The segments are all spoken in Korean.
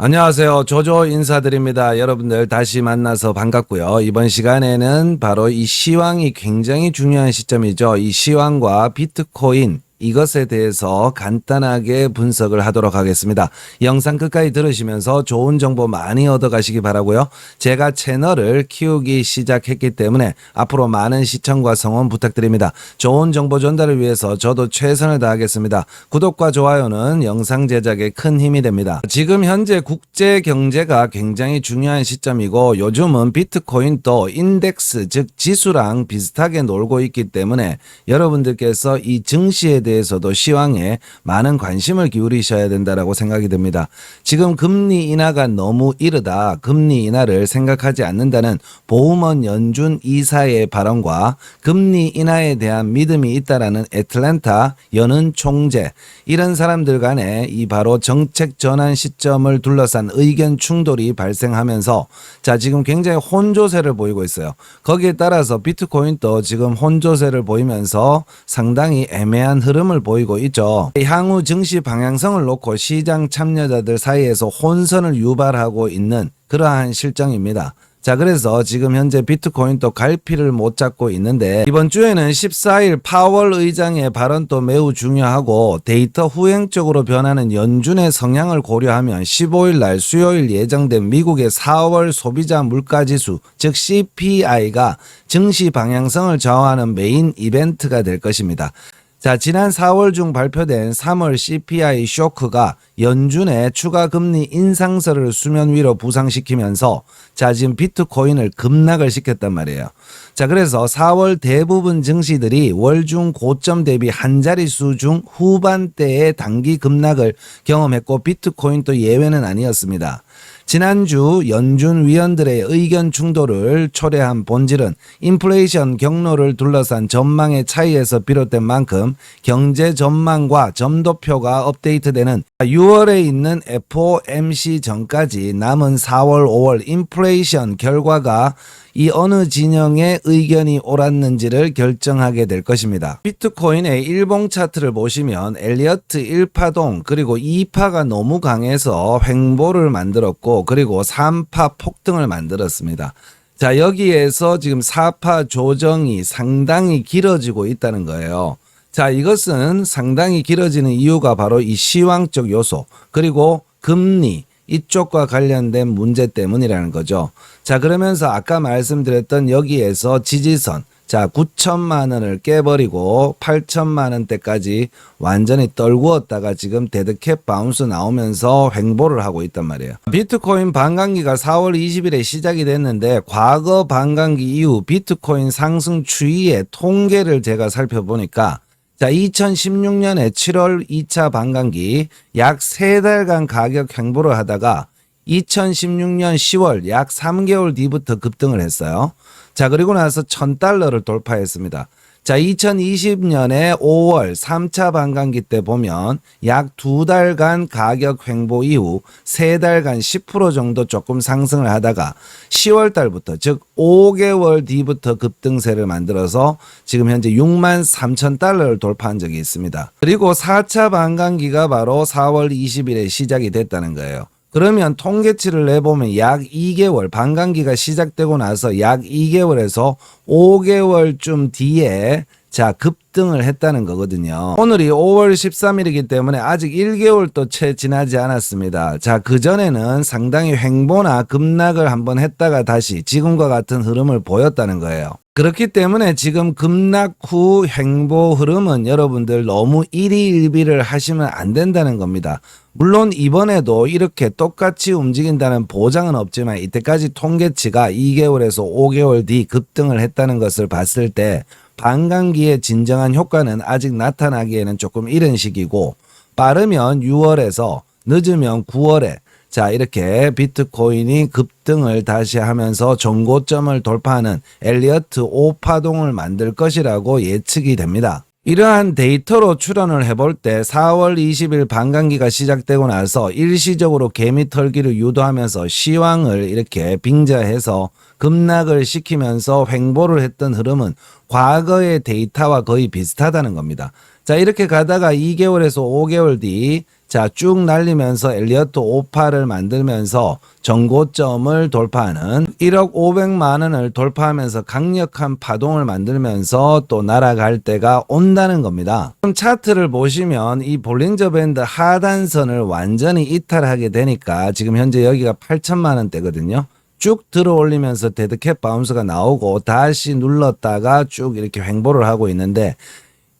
안녕하세요. 조조 인사드립니다. 여러분들 다시 만나서 반갑고요. 이번 시간에는 바로 이 시황이 굉장히 중요한 시점이죠. 이 시황과 비트코인 이것에 대해서 간단하게 분석을 하도록 하겠습니다. 영상 끝까지 들으시면서 좋은 정보 많이 얻어 가시기 바라고요. 제가 채널을 키우기 시작했기 때문에 앞으로 많은 시청과 성원 부탁드립니다. 좋은 정보 전달을 위해서 저도 최선을 다하겠습니다. 구독과 좋아요는 영상 제작에 큰 힘이 됩니다. 지금 현재 국제 경제가 굉장히 중요한 시점이고 요즘은 비트코인도 인덱스 즉 지수랑 비슷하게 놀고 있기 때문에 여러분들께서 이 증시에 서도 시황에 많은 관심을 기울이셔야 된다라고 생각이 듭니다. 지금 금리 인하가 너무 이르다. 금리 인하를 생각하지 않는다는 보우먼 연준 이사의 발언과 금리 인하에 대한 믿음이 있다라는 애틀랜타 연은 총재 이런 사람들 간에 이 바로 정책 전환 시점을 둘러싼 의견 충돌이 발생하면서 자 지금 굉장히 혼조세를 보이고 있어요. 거기에 따라서 비트코인도 지금 혼조세를 보이면서 상당히 애매한 흐름 을 보이고 있죠. 향후 증시 방향성을 놓고 시장 참여자들 사이에서 혼선을 유발하고 있는 그러한 실정입니다. 자, 그래서 지금 현재 비트코인도 갈피를 못 잡고 있는데 이번 주에는 14일 파월 의장의 발언도 매우 중요하고 데이터 후행적으로 변하는 연준의 성향을 고려하면 15일 날 수요일 예정된 미국의 4월 소비자 물가 지수 즉 CPI가 증시 방향성을 좌우하는 메인 이벤트가 될 것입니다. 자, 지난 4월 중 발표된 3월 CPI 쇼크가 연준의 추가 금리 인상설을 수면 위로 부상시키면서 자, 지금 비트코인을 급락을 시켰단 말이에요. 자, 그래서 4월 대부분 증시들이 월중 고점 대비 한 자릿수 중 후반대의 단기 급락을 경험했고 비트코인도 예외는 아니었습니다. 지난주 연준 위원들의 의견 충돌을 초래한 본질은 인플레이션 경로를 둘러싼 전망의 차이에서 비롯된 만큼 경제 전망과 점도표가 업데이트되는 6월에 있는 FOMC 전까지 남은 4월, 5월 인플레이션 결과가 이 어느 진영의 의견이 옳았는지를 결정하게 될 것입니다. 비트코인의 일봉 차트를 보시면 엘리어트 1파동 그리고 2파가 너무 강해서 횡보를 만들었고 그리고 3파 폭등을 만들었습니다. 자, 여기에서 지금 4파 조정이 상당히 길어지고 있다는 거예요. 자, 이것은 상당히 길어지는 이유가 바로 이 시황적 요소, 그리고 금리, 이쪽과 관련된 문제 때문이라는 거죠. 자, 그러면서 아까 말씀드렸던 여기에서 지지선, 자, 9천만 원을 깨버리고 8천만 원대까지 완전히 떨구었다가 지금 데드캡 바운스 나오면서 횡보를 하고 있단 말이에요. 비트코인 반감기가 4월 20일에 시작이 됐는데 과거 반감기 이후 비트코인 상승 추이의 통계를 제가 살펴보니까 자, 2016년에 7월 2차 반감기 약 3달간 가격 횡보를 하다가 2016년 10월 약 3개월 뒤부터 급등을 했어요. 자, 그리고 나서 1000달러를 돌파했습니다. 자, 2020년에 5월 3차 반감기 때 보면 약 두 달간 가격 횡보 이후 세 달간 10% 정도 조금 상승을 하다가 10월 달부터 즉 5개월 뒤부터 급등세를 만들어서 지금 현재 6만 3천 달러를 돌파한 적이 있습니다. 그리고 4차 반감기가 바로 4월 20일에 시작이 됐다는 거예요. 그러면 통계치를 내보면 약 2개월, 반감기가 시작되고 나서 약 2개월에서 5개월쯤 뒤에 자, 급 등을 했다는 거거든요. 오늘이 5월 13일이기 때문에 아직 1개월도 채 지나지 않았습니다. 자, 그전에는 상당히 횡보나 급락을 한번 했다가 다시 지금과 같은 흐름을 보였다는 거예요. 그렇기 때문에 지금 급락 후 횡보 흐름은 여러분들 너무 일희일비를 하시면 안 된다는 겁니다. 물론 이번에도 이렇게 똑같이 움직인다는 보장은 없지만 이때까지 통계치가 2개월에서 5개월 뒤 급등을 했다는 것을 봤을 때 반감기의 진정한 효과는 아직 나타나기에는 조금 이른 시기고 빠르면 6월에서 늦으면 9월에 자, 이렇게 비트코인이 급등을 다시 하면서 정고점을 돌파하는 엘리어트 5파동을 만들 것이라고 예측이 됩니다. 이러한 데이터로 추론을 해볼 때 4월 20일 반감기가 시작되고 나서 일시적으로 개미 털기를 유도하면서 시황을 이렇게 빙자해서 급락을 시키면서 횡보를 했던 흐름은 과거의 데이터와 거의 비슷하다는 겁니다. 자, 이렇게 가다가 2개월에서 5개월 뒤 자, 쭉 날리면서 엘리어트 58을 만들면서 정고점을 돌파하는 1억 500만 원을 돌파하면서 강력한 파동을 만들면서 또 날아갈 때가 온다는 겁니다. 그럼 차트를 보시면 이 볼린저 밴드 하단선을 완전히 이탈하게 되니까 지금 현재 여기가 8천만 원대거든요. 쭉 들어 올리면서 데드캣 바운스가 나오고 다시 눌렀다가 쭉 이렇게 횡보를 하고 있는데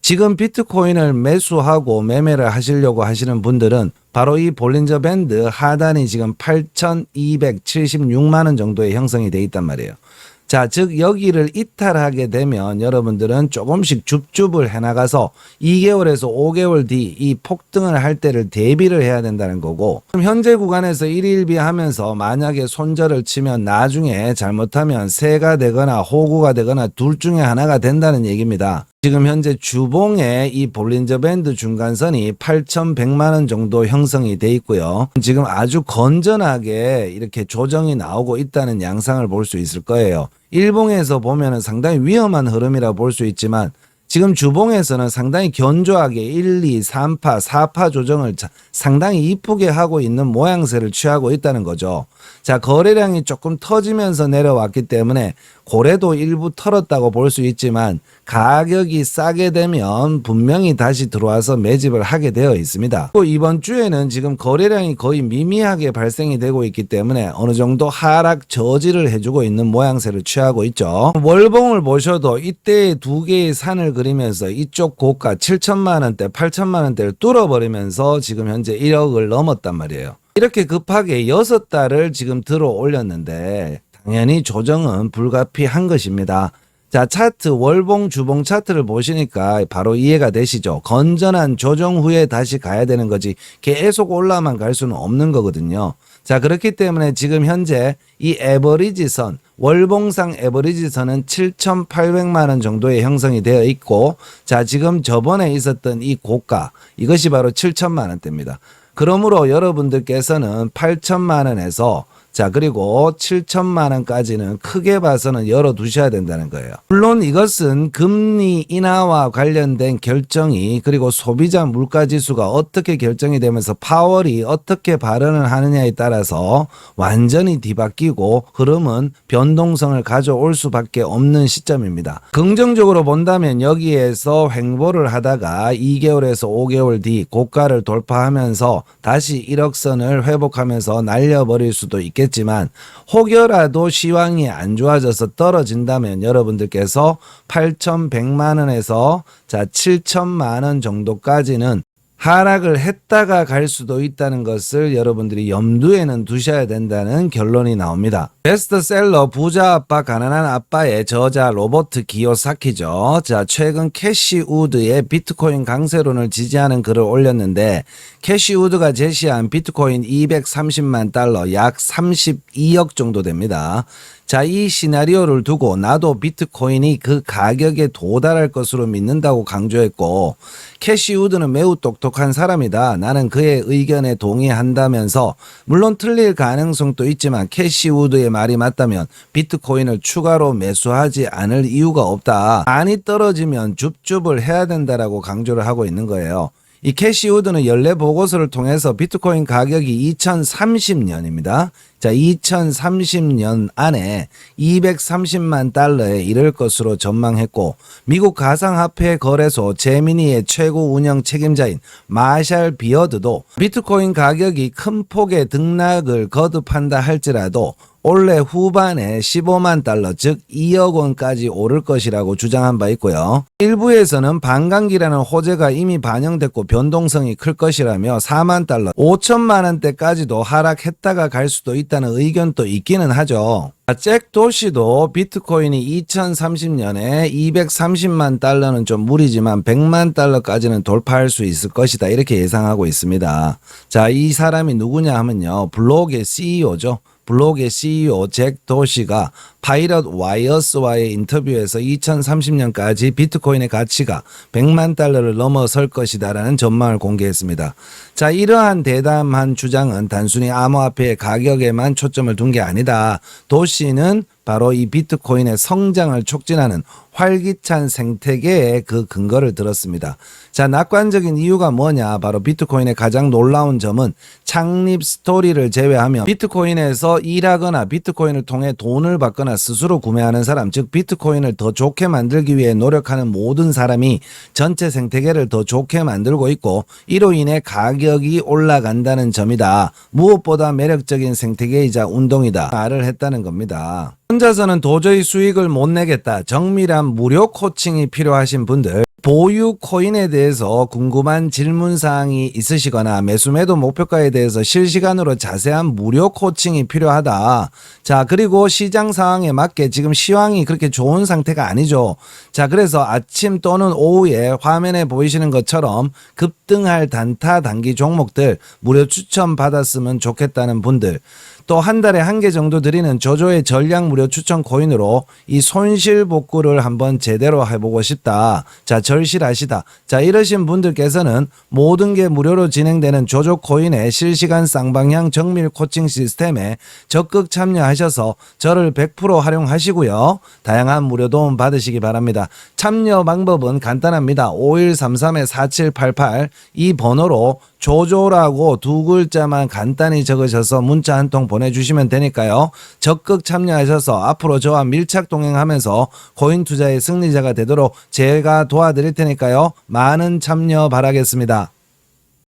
지금 비트코인을 매수하고 매매를 하시려고 하시는 분들은 바로 이 볼린저 밴드 하단이 지금 8,276만 원 정도의 형성이 돼 있단 말이에요. 자, 즉 여기를 이탈하게 되면 여러분들은 조금씩 줍줍을 해 나가서 2개월에서 5개월 뒤 이 폭등을 할 때를 대비를 해야 된다는 거고 그럼 현재 구간에서 1일비 하면서 만약에 손절을 치면 나중에 잘못하면 새가 되거나 호구가 되거나 둘 중에 하나가 된다는 얘기입니다. 지금 현재 주봉에 이 볼린저 밴드 중간선이 8,100만 원 정도 형성이 돼 있고요. 지금 아주 건전하게 이렇게 조정이 나오고 있다는 양상을 볼 수 있을 거예요. 일봉에서 보면은 상당히 위험한 흐름이라 볼 수 있지만 지금 주봉에서는 상당히 견조하게 1, 2, 3파, 4파 조정을 자- 상당히 이쁘게 하고 있는 모양새를 취하고 있다는 거죠. 자, 거래량이 조금 터지면서 내려왔기 때문에 고래도 일부 털었다고 볼 수 있지만 가격이 싸게 되면 분명히 다시 들어와서 매집을 하게 되어 있습니다. 또 이번 주에는 지금 거래량이 거의 미미하게 발생이 되고 있기 때문에 어느 정도 하락 저지를 해주고 있는 모양새를 취하고 있죠. 월봉을 보셔도 이때 두 개의 산을 그리면서 이쪽 고가 7천만 원대, 8천만 원대를 뚫어버리면서 지금 현재 1억을 넘었단 말이에요. 이렇게 급하게 여섯 달을 지금 들어 올렸는데 당연히 조정은 불가피한 것입니다. 자, 차트, 월봉, 주봉 차트를 보시니까 바로 이해가 되시죠? 건전한 조정 후에 다시 가야 되는 거지 계속 올라만 갈 수는 없는 거거든요. 자, 그렇기 때문에 지금 현재 이 에버리지 선, 월봉상 에버리지 선은 7,800만 원 정도의 형성이 되어 있고, 자, 지금 저번에 있었던 이 고가, 이것이 바로 7천만 원대입니다. 그러므로 여러분들께서는 8천만 원에서 자, 그리고 7천만 원까지는 크게 봐서는 열어 두셔야 된다는 거예요. 물론 이것은 금리 인하와 관련된 결정이 그리고 소비자 물가 지수가 어떻게 결정이 되면서 파월이 어떻게 발언을 하느냐에 따라서 완전히 뒤바뀌고 흐름은 변동성을 가져올 수밖에 없는 시점입니다. 긍정적으로 본다면 여기에서 횡보를 하다가 2개월에서 5개월 뒤 고가를 돌파하면서 다시 1억 선을 회복하면서 날려버릴 수도 있겠 지만 혹여라도 시황이 안 좋아져서 떨어진다면 여러분들께서 8,100만 원에서 자 7천만 원 정도까지는 하락을 했다가 갈 수도 있다는 것을 여러분들이 염두에는 두셔야 된다는 결론이 나옵니다. 베스트셀러 부자 아빠 가난한 아빠의 저자 로버트 기요사키죠. 자, 최근 캐시 우드의 비트코인 강세론을 지지하는 글을 올렸는데 캐시 우드가 제시한 비트코인 230만 달러 약 32억 정도 됩니다. 자, 이 시나리오를 두고 나도 비트코인이 그 가격에 도달할 것으로 믿는다고 강조했고, 캐시 우드는 매우 똑똑한 사람이다. 나는 그의 의견에 동의한다면서, 물론 틀릴 가능성도 있지만 캐시 우드의 말이 맞다면 비트코인을 추가로 매수하지 않을 이유가 없다. 많이 떨어지면 줍줍을 해야 된다라고 강조를 하고 있는 거예요. 이 캐시 우드는 연례 보고서를 통해서 비트코인 가격이 2030년입니다. 자, 2030년 안에 230만 달러에 이를 것으로 전망했고 미국 가상화폐 거래소 제미니의 최고 운영 책임자인 마샬 비어드도 비트코인 가격이 큰 폭의 등락을 거듭한다 할지라도 올해 후반에 15만 달러 즉 2억 원까지 오를 것이라고 주장한 바 있고요. 일부에서는 반감기라는 호재가 이미 반영됐고 변동성이 클 것이라며 4만 달러, 5천만 원대까지도 하락했다가 갈 수도 있다는 의견도 있기는 하죠. 잭 도시도 비트코인이 2030년에 230만 달러는 좀 무리지만 100만 달러까지는 돌파할 수 있을 것이다 이렇게 예상하고 있습니다. 자, 이 사람이 누구냐 하면요. 블록의 CEO죠. 블록의 CEO 잭 도시가 파이럿 와이어스와의 인터뷰에서 2030년까지 비트코인의 가치가 100만 달러를 넘어설 것이다라는 전망을 공개했습니다. 자, 이러한 대담한 주장은 단순히 암호화폐의 가격에만 초점을 둔 게 아니다. 도시는 바로 이 비트코인의 성장을 촉진하는 활기찬 생태계의 그 근거를 들었습니다. 자, 낙관적인 이유가 뭐냐? 바로 비트코인의 가장 놀라운 점은 창립 스토리를 제외하면 비트코인에서 일하거나 비트코인을 통해 돈을 받거나 스스로 구매하는 사람, 즉 비트코인을 더 좋게 만들기 위해 노력하는 모든 사람이 전체 생태계를 더 좋게 만들고 있고 이로 인해 가격이 올라간다는 점이다. 무엇보다 매력적인 생태계이자 운동이다. 말을 했다는 겁니다. 혼자서는 도저히 수익을 못 내겠다. 정밀한 무료 코칭이 필요하신 분들 보유 코인에 대해서 궁금한 질문 사항이 있으시거나 매수매도 목표가에 대해서 실시간으로 자세한 무료 코칭이 필요하다. 자, 그리고 시장 상황에 맞게 지금 시황이 그렇게 좋은 상태가 아니죠. 자, 그래서 아침 또는 오후에 화면에 보이시는 것처럼 급등할 단타 단기 종목들 무료 추천 받았으면 좋겠다는 분들 또 한 달에 한 개 정도 드리는 조조의 전략 무료 추천 코인으로 이 손실 복구를 한번 제대로 해보고 싶다. 자, 절실하시다. 자, 이러신 분들께서는 모든 게 무료로 진행되는 조조 코인의 실시간 쌍방향 정밀 코칭 시스템에 적극 참여하셔서 저를 100% 활용하시고요. 다양한 무료 도움 받으시기 바랍니다. 참여 방법은 간단합니다. 5133-4788 이 번호로 조조라고 두 글자만 간단히 적으셔서 문자 한 통 보내주시면 되니까요. 적극 참여하셔서 앞으로 저와 밀착 동행하면서 코인 투자의 승리자가 되도록 제가 도와 드릴 테니까요. 많은 참여 바라겠습니다.